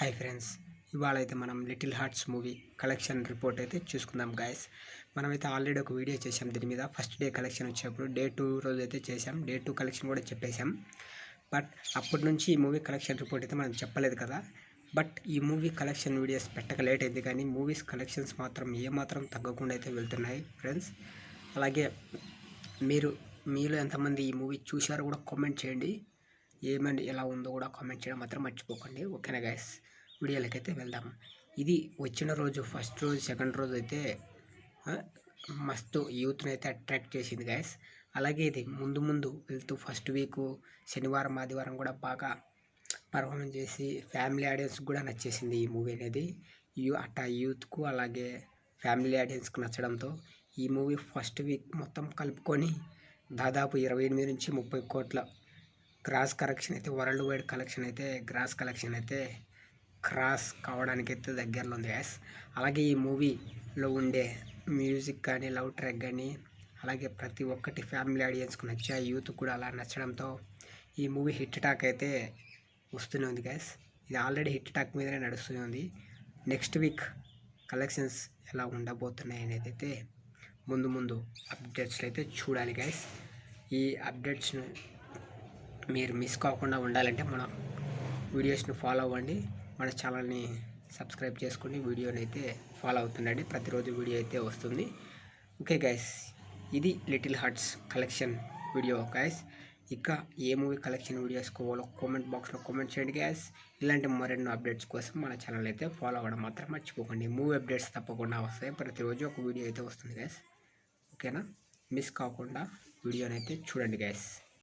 Hi friends ఇవాళ అయితే మనం little hearts movie collection report అయితే చూసుకుందాం గాయస్ మనమైతే ఆల్రెడీ ఒక వీడియో చేసాం దీని మీద. ఫస్ట్ డే కలెక్షన్ వచ్చేప్పుడు డే టూ రోజు అయితే చేసాం డే టూ కలెక్షన్ కూడా చెప్పేశాం. బట్ అప్పటి నుంచి ఈ మూవీ కలెక్షన్ రిపోర్ట్ అయితే మనం చెప్పలేదు కదా. బట్ ఈ మూవీ కలెక్షన్ వీడియోస్ పెట్టక లేట్ అయింది కానీ మూవీస్ కలెక్షన్స్ మాత్రం ఏమాత్రం తగ్గకుండా అయితే వెళ్తున్నాయి ఫ్రెండ్స్ అలాగే మీరు మీలో ఎంతమంది ఈ మూవీ చూశారో కూడా కామెంట్ చేయండి. ఏమండి ఎలా ఉందో కూడా కామెంట్ చేయడం మాత్రం మర్చిపోకండి. ఓకేనా గైస్ వీడియోలకైతే వెళ్దాం. ఇది వచ్చిన రోజు ఫస్ట్ రోజు సెకండ్ రోజు అయితే మస్తు యూత్ని అయితే అట్రాక్ట్ చేసింది గైస్ అలాగే ఇది ముందు ముందు వెళ్తూ ఫస్ట్ వీక్ శనివారం ఆదివారం కూడా బాగా పర్ఫార్మెన్స్ చేసి ఫ్యామిలీ ఆడియన్స్ కూడా నచ్చేసింది ఈ మూవీ అనేది. యూ అట్ట యూత్కు అలాగే ఫ్యామిలీ ఆడియన్స్కి నచ్చడంతో ఈ మూవీ ఫస్ట్ వీక్ మొత్తం కలుపుకొని దాదాపు ఇరవై ఎనిమిది నుంచి ముప్పై కోట్ల గ్రాస్ కలెక్షన్ అయితే వరల్డ్ వైడ్ కలెక్షన్ అయితే గ్రాస్ కలెక్షన్ అయితే క్రాస్ కావడానికి అయితే దగ్గరలో ఉంది గ్యాస్ అలాగే ఈ మూవీలో ఉండే మ్యూజిక్ కానీ లవ్ ట్రాక్ కానీ అలాగే ప్రతి ఒక్కటి ఫ్యామిలీ ఆడియన్స్కి నచ్చే యూత్ కూడా అలా నచ్చడంతో ఈ మూవీ హిట్ టాక్ అయితే వస్తూనే ఉంది గ్యాస్ ఇది ఆల్రెడీ హిట్ టాక్ మీదనే నడుస్తూనే ఉంది. నెక్స్ట్ వీక్ కలెక్షన్స్ ఎలా ఉండబోతున్నాయి అనేది అయితే ముందు ముందు అప్డేట్స్లో అయితే చూడాలి గ్యాస్ ఈ అప్డేట్స్ను మీరు మిస్ కాకుండా ఉండాలంటే మన వీడియోస్ని ఫాలో అవ్వండి. మన ఛానల్ని సబ్స్క్రైబ్ చేసుకుని వీడియోని అయితే ఫాలో అవుతుండండి. ప్రతిరోజు వీడియో అయితే వస్తుంది. ఓకే గైస్ ఇది little hearts collection video guys ఇంకా ఏ మూవీ కలెక్షన్ వీడియోస్ కావాలో కామెంట్ బాక్స్లో కామెంట్ చేయండి గ్యాస్ ఇలాంటి మరెన్నో అప్డేట్స్ కోసం మన ఛానల్ అయితే ఫాలో అవ్వడం మాత్రం మర్చిపోకండి. మూవీ అప్డేట్స్ తప్పకుండా వస్తాయి. ప్రతిరోజు ఒక వీడియో అయితే వస్తుంది గ్యాస్ ఓకేనా మిస్ కాకుండా వీడియోని అయితే చూడండి గ్యాస్